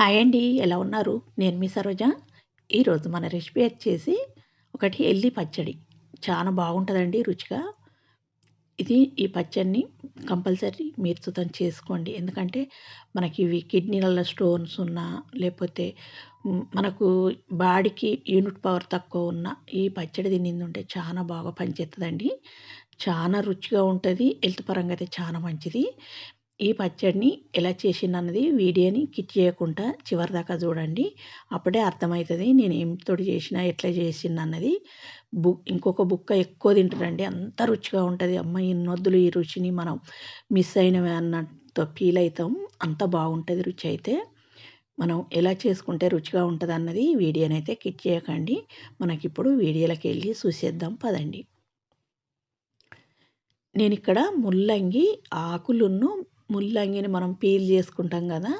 Hi అండి ఎలా ఉన్నారు? నేను మీ సరోజ. ఈరోజు మన రెసిపీ వచ్చేసి ఒకటి ఎల్లి పచ్చడి. చాలా బాగుంటుందండి రుచిగా. ఇది ఈ పచ్చడిని కంపల్సరీ మీరు సుతం చేసుకోండి. ఎందుకంటే మనకి ఇవి కిడ్నీలలో స్టోన్స్ ఉన్నా లేకపోతే మనకు బాడీకి యూనిట్ పవర్ తక్కువ ఉన్న ఈ పచ్చడి తినింది ఉంటే చాలా బాగా పనిచేస్తుందండి చాలా రుచిగా ఉంటుంది. హెల్త్ పరంగా అయితే చాలా మంచిది. ఈ పచ్చడిని ఎలా చేసిందన్నది వీడియోని కిట్ చేయకుండా చివరి దాకా చూడండి. అప్పుడే అర్థమవుతుంది నేను ఏంతో చేసినా ఎట్లా చేసిందన్నది. బుక్ ఇంకొక బుక్క ఎక్కువ తింటారండి. అంత రుచిగా ఉంటుంది. అమ్మ ఇన్నొద్దులు ఈ రుచిని మనం మిస్ అయినవి అన్నట్టు ఫీల్ అవుతాం అంత బాగుంటుంది రుచి అయితే. మనం ఎలా చేసుకుంటే రుచిగా ఉంటుంది అన్నది వీడియోని అయితే కిట్ చేయకండి. మనకిప్పుడు వీడియోలోకి వెళ్ళి చూసేద్దాం. పదండి. నేను ఇక్కడ ముల్లంగి ఆకులను ముల్లంగిని మనం పీల్ చేసుకుంటాం కదా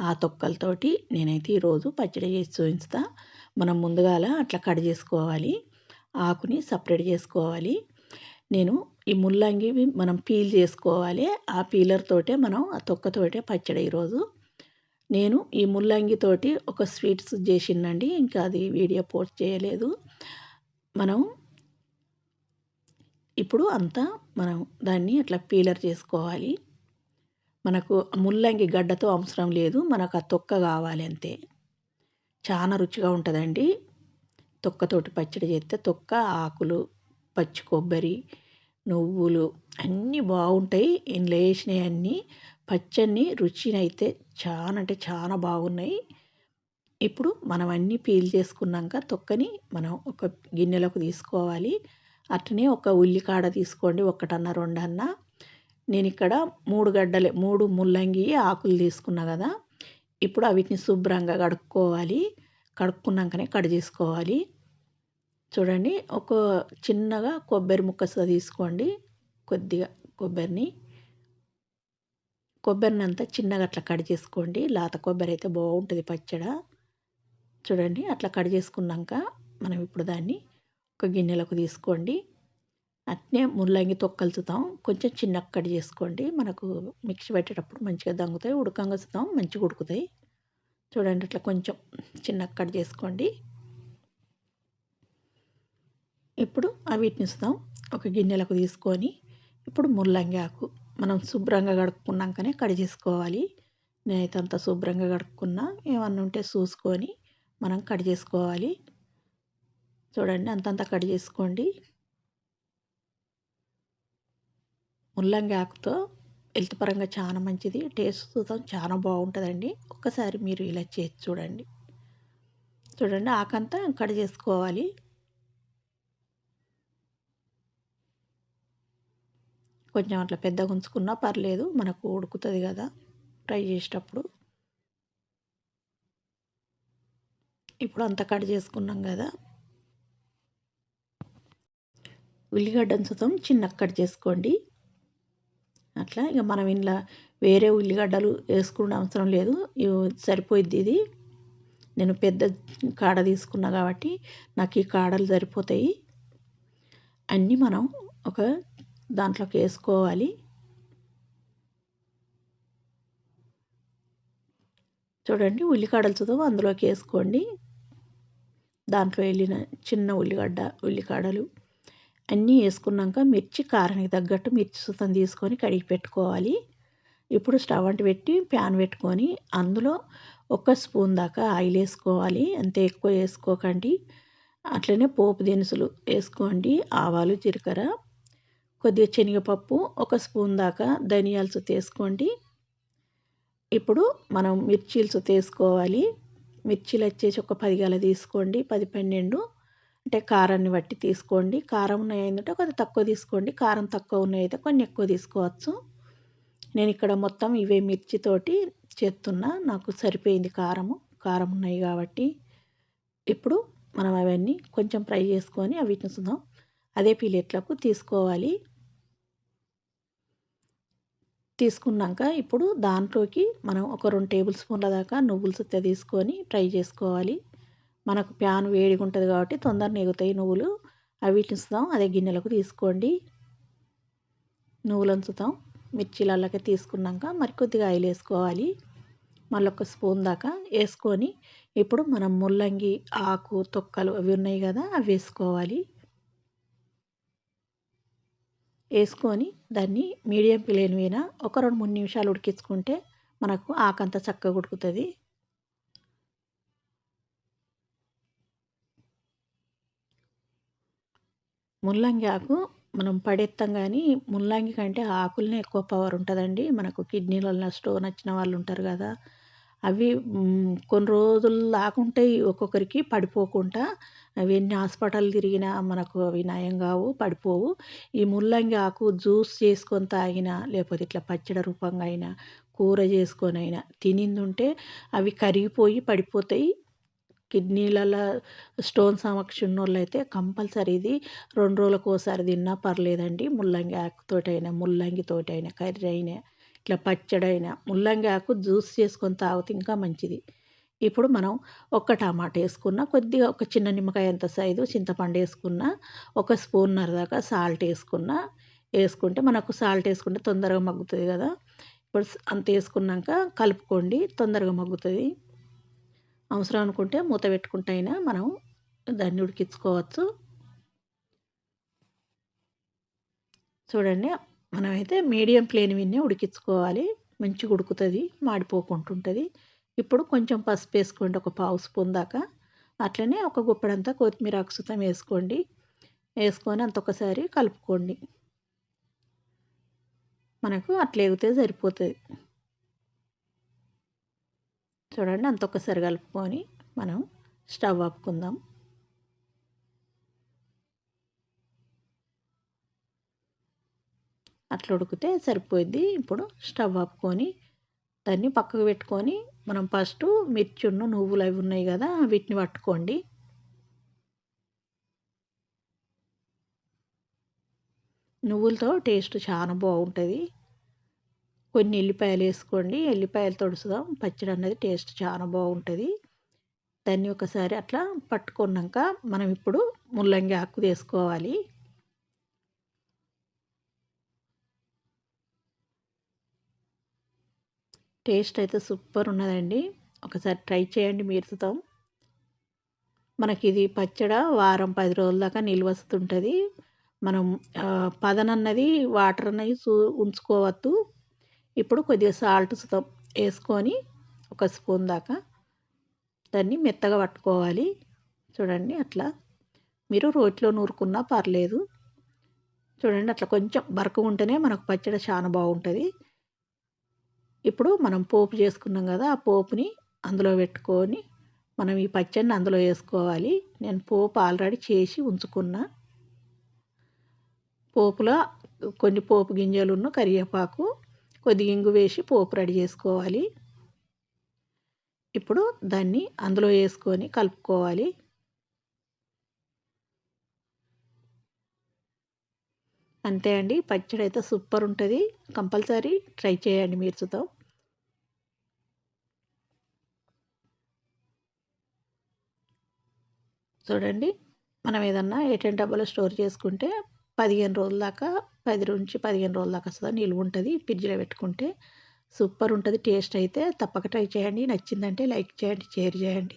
ఆ తొక్కలతోటి నేనైతే ఈరోజు పచ్చడి చేసి చూపిస్తా. మనం ముందుగాల అట్లా కట్ చేసుకోవాలి ఆకుని సపరేట్ చేసుకోవాలి. నేను ఈ ముల్లంగి మనం పీల్ చేసుకోవాలి ఆ పీలర్ తోటే మనం ఆ తొక్కతోటే పచ్చడి ఈరోజు నేను ఈ ముల్లంగితోటి ఒక స్వీట్స్ చేసిందండి ఇంకా అది వీడియో పోస్ట్ చేయలేదు. మనం ఇప్పుడు అంతా మనం దాన్ని అట్లా పీలర్ చేసుకోవాలి. మనకు ముల్లంగి గడ్డతో అవసరం లేదు మనకు ఆ తొక్క కావాలి అంతే. చాలా రుచిగా ఉంటుందండి. తొక్కతోటి పచ్చడి చేస్తే తొక్క ఆకులు పచ్చి కొబ్బరి నువ్వులు అన్నీ బాగుంటాయి. ఇందులో వేసినవి అన్నీ పచ్చడిని రుచినైతే చాలా అంటే చాలా బాగున్నాయి. ఇప్పుడు మనం అన్నీ పీల్ చేసుకున్నాక తొక్కని మనం ఒక గిన్నెలోకి తీసుకోవాలి. అట్లనే ఒక ఉల్లికాడ తీసుకోండి ఒకటన్నా రెండన్నా. నేను ఇక్కడ మూడు గడ్డలే మూడు ముల్లంగి ఆకులు తీసుకున్నా కదా ఇప్పుడు వీటిని శుభ్రంగా కడుక్కోవాలి. కడుక్కున్నాకనే కట్ చేసుకోవాలి. చూడండి ఒక చిన్నగా కొబ్బరి ముక్క తీసుకోండి. కొద్దిగా కొబ్బరిని కొబ్బరిని అంతా చిన్నగా అట్లా కట్ చేసుకోండి. లేత కొబ్బరి అయితే బాగుంటుంది పచ్చడ. చూడండి అట్లా కట్ చేసుకున్నాక మనం ఇప్పుడు దాన్ని ఒక గిన్నెలకు తీసుకోండి. అట్నే ముల్లంగి తొక్కలుచుతాం కొంచెం చిన్న కట్ చేసుకోండి. మనకు మిక్సీ పెట్టేటప్పుడు మంచిగా దంగుతాయి. ఉడకంగా సుతాం మంచిగా ఉడుకుతాయి. చూడండి అట్లా కొంచెం చిన్న కట్ చేసుకోండి. ఇప్పుడు వీటిని ఇస్తాం ఒక గిన్నెలకు తీసుకొని ఇప్పుడు ముల్లంగి ఆకు మనం శుభ్రంగా కడుక్కున్నాకనే కట్ చేసుకోవాలి. నేనైతే అంత శుభ్రంగా కడుక్కున్నా. ఏమన్నా ఉంటే చూసుకొని మనం కట్ చేసుకోవాలి. చూడండి అంతంత కట్ చేసుకోండి. ముల్లంగి ఆకుతో హెల్త్ పరంగా చాలా మంచిది. టేస్ట్ చూద్దాం. చాలా బాగుంటుందండి. ఒక్కసారి మీరు ఇలా చేసి చూడండి. చూడండి ఆకంతా కట్ చేసుకోవాలి. కొంచెం అట్లా పెద్దగా ఉంచుకున్నా పర్లేదు మనకు ఉడుకుతుంది కదా. ఫ్రై చేసేటప్పుడు. ఇప్పుడు అంతా కట్ చేసుకున్నాం కదా. ఉల్లిగడ్డను ఉంచుతాం. చిన్న కట్ చేసుకోండి. అట్లా ఇక మనం ఇంట్లో వేరే ఉల్లిగడ్డలు వేసుకునే అవసరం లేదు. సరిపోయిద్ది ఇది. నేను పెద్ద కాడ తీసుకున్నా కాబట్టి నాకు ఈ కాడలు సరిపోతాయి. అన్నీ మనం ఒక దాంట్లోకి వేసుకోవాలి. చూడండి ఉల్లికాడలు చదువు అందులోకి వేసుకోండి. దాంట్లో వెళ్ళిన చిన్న ఉల్లిగడ్డ ఉల్లికాడలు. అన్నీ వేసుకున్నాక మిర్చి కారానికి తగ్గట్టు మిర్చి సుతం తీసుకొని కడిగి పెట్టుకోవాలి. ఇప్పుడు స్టవ్ అంటు పెట్టి ప్యాన్ పెట్టుకొని అందులో ఒక స్పూన్ దాకా ఆయిల్ వేసుకోవాలి. అంతే ఎక్కువ వేసుకోకండి. అట్లనే పోపు దినుసులు వేసుకోండి. ఆవాలు జీలకర్ర కొద్దిగా శనగపప్పు ఒక స్పూన్ దాకా ధనియాలు సుత వేసుకోండి. ఇప్పుడు మనం మిర్చీలు సుత వేసుకోవాలి. మిర్చీలు వచ్చేసి ఒక పది గల తీసుకోండి. పది పన్నెండు అంటే కారాన్ని బట్టి తీసుకోండి. కారం ఉన్నాయి ఏంటంటే కొంచెం తక్కువ తీసుకోండి. కారం తక్కువ ఉన్నాయి అయితే కొన్ని ఎక్కువ తీసుకోవచ్చు. నేను ఇక్కడ మొత్తం ఇవే మిర్చితోటి చేస్తున్నా. నాకు సరిపోయింది కారము. కారం ఉన్నాయి కాబట్టి ఇప్పుడు మనం అవన్నీ కొంచెం ఫ్రై చేసుకొని అవి చూద్దాం అదే పిల్లెట్లకు తీసుకోవాలి. తీసుకున్నాక ఇప్పుడు దాంట్లోకి మనం ఒక రెండు టేబుల్ స్పూన్ల దాకా నువ్వులు సుత్త తీసుకొని ఫ్రై చేసుకోవాలి. మనకు ప్యాన్ వేడిగా ఉంటుంది కాబట్టి తొందరగా ఎగుతాయి నువ్వులు. అవి ఉంచుతాం అదే గిన్నెలకు తీసుకోండి. నువ్వులు ఉంచుతాం. మిర్చిలకి తీసుకున్నాక మరి కొద్దిగా ఆయిల్ వేసుకోవాలి. మళ్ళీ ఒక స్పూన్ దాకా వేసుకొని ఇప్పుడు మనం ముల్లంగి ఆకు తొక్కలు అవి ఉన్నాయి కదా అవి వేసుకోవాలి. వేసుకొని దాన్ని మీడియం ఫ్లేమ్ మీద ఒక రెండు మూడు నిమిషాలు ఉడికించుకుంటే మనకు ఆకంతా చక్కగా ఉడుకుతుంది. ముల్లంగి ఆకు మనం పడేస్తాం కానీ ముల్లంగి కంటే ఆకులనే ఎక్కువ పవర్ ఉంటుందండి. మనకు కిడ్నీలలో స్టోన్ వచ్చిన వాళ్ళు ఉంటారు కదా అవి కొన్ని రోజులు లాకుంటాయి ఒక్కొక్కరికి పడిపోకుండా. అవి ఎన్ని హాస్పిటల్ తిరిగినా మనకు అవి నయం కావు పడిపోవు. ఈ ముల్లంగి ఆకు జ్యూస్ చేసుకొని తాగినా లేకపోతే ఇట్లా పచ్చడి రూపంగా అయినా కూర చేసుకొని అయినా తినిందుంటే అవి కరిగిపోయి పడిపోతాయి. కిడ్నీలలో స్టోన్ సమక్ష ఉన్నోళ్ళు అయితే కంపల్సరీ ఇది రెండు రోజులకు ఒకసారి తిన్నా పర్లేదండి. ముల్లంగి ఆకుతోటైనా ముల్లంగితోటైనా కర్రీ అయినా ఇట్లా పచ్చడైనా ముల్లంగి ఆకు జ్యూస్ చేసుకొని తాగితే ఇంకా మంచిది. ఇప్పుడు మనం ఒక్క టమాటా వేసుకున్న కొద్దిగా ఒక చిన్న నిమ్మకాయ అంత సైజు చింతపండు వేసుకున్న ఒక స్పూన్నర దాకా సాల్ట్ వేసుకున్న వేసుకుంటే మనకు సాల్ట్ వేసుకుంటే తొందరగా మగ్గుతుంది కదా. ఇప్పుడు అంత వేసుకున్నాక కలుపుకోండి తొందరగా మగ్గుతుంది. అవసరం అనుకుంటే మూత పెట్టుకుంటే అయినా మనం దాన్ని ఉడికించుకోవచ్చు. చూడండి మనమైతే మీడియం ప్లేన్ విన్నే ఉడికించుకోవాలి. మంచిగా ఉడుకుతుంది మాడిపోకుంటుంటుంది. ఇప్పుడు కొంచెం పసుపు వేసుకోండి ఒక పావు స్పూన్ దాకా. అట్లనే ఒక గుప్పడంతా కొత్తిమీర అక్షతం వేసుకోండి. వేసుకొని అంత ఒకసారి కలుపుకోండి. మనకు అట్లా ఎగితే సరిపోతుంది. చూడండి అంత ఒక్కసారి కలుపుకొని మనం స్టవ్ ఆపుకుందాం. అట్లా ఉడికితే సరిపోద్ది ఇప్పుడు స్టవ్ ఆపుకొని దాన్ని పక్కకు పెట్టుకొని మనం ఫస్ట్ మిర్చున్న నువ్వులు అవి ఉన్నాయి కదా వీటిని పట్టుకోండి. నువ్వులతో టేస్ట్ చాలా బాగుంటుంది. కొన్ని ఎల్లిపాయలు వేసుకోండి. ఎల్లిపాయలు తొడుసుదాం పచ్చడి అన్నది టేస్ట్ చాలా బాగుంటుంది. దాన్ని ఒకసారి అట్లా పట్టుకున్నాక మనం ఇప్పుడు ముల్లంగి ఆకు తీసుకోవాలి టేస్ట్ అయితే సూపర్ ఉన్నదండి. ఒకసారి ట్రై చేయండి మీరుతాం. మనకి ఇది పచ్చడ వారం పది రోజుల దాకా నిల్వ వస్తుంటుంది. మనం పదనన్నది వాటర్ అన్నది ఉంచుకోవద్దు. ఇప్పుడు కొద్దిగా సాల్ట్ వేసుకొని ఒక స్పూన్ దాకా దాన్ని మెత్తగా పట్టుకోవాలి. చూడండి అట్లా. మీరు రోట్లో నూరుకున్నా పర్లేదు. చూడండి అట్లా కొంచెం బరక ఉంటేనే మనకు పచ్చడి చాలా బాగుంటుంది. ఇప్పుడు మనం పోపు చేసుకున్నాం కదా ఆ పోపుని అందులో పెట్టుకొని మనం ఈ పచ్చడిని అందులో వేసుకోవాలి. నేను పోపు ఆల్రెడీ చేసి ఉంచుకున్నా. పోపులో కొన్ని పోపు గింజలున్న కరివేపాకు కొద్దిగా ఇంగు వేసి పోపు రెడీ చేసుకోవాలి. ఇప్పుడు దాన్ని అందులో వేసుకొని కలుపుకోవాలి. అంతే అండి. పచ్చడి అయితే సూపర్ ఉంటుంది. కంపల్సరీ ట్రై చేయండి మీరుతో చూడండి మనం ఏదన్నా ఏటెన్ డబ్బాలో స్టోర్ చేసుకుంటే పదిహేను రోజుల దాకా పది నుంచి పదిహేను రోజుల దాకా వస్తుంది. నిల్వ ఉంటుంది. ఫ్రిడ్జ్లో పెట్టుకుంటే సూపర్ ఉంటుంది. టేస్ట్ అయితే తప్పక ట్రై చేయండి. నచ్చిందంటే లైక్ చేయండి షేర్ చేయండి.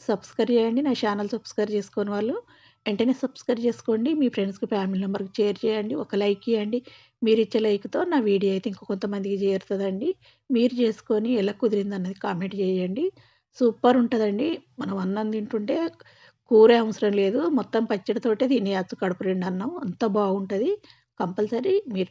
సబ్స్క్రైబ్ చేయండి. నా ఛానల్ సబ్స్క్రైబ్ చేసుకుని వాళ్ళు వెంటనే సబ్స్క్రైబ్ చేసుకోండి. మీ ఫ్రెండ్స్కి ఫ్యామిలీ మెంబర్కి షేర్ చేయండి. ఒక లైక్ ఇవ్వండి. మీరు ఇచ్చే లైక్తో నా వీడియో అయితే ఇంకో కొంతమందికి చేరుతుందండి. మీరు చేసుకొని ఎలా కుదిరింది అన్నది కామెంట్ చేయండి. సూపర్ ఉంటుందండి. మనం అన్నం తింటుంటే కూర అవసరం లేదు. మొత్తం పచ్చడితోటే తినేయచ్చు. కడుపు రెండు అన్నం. అంత బాగుంటుంది. కంపల్సరీ మీరు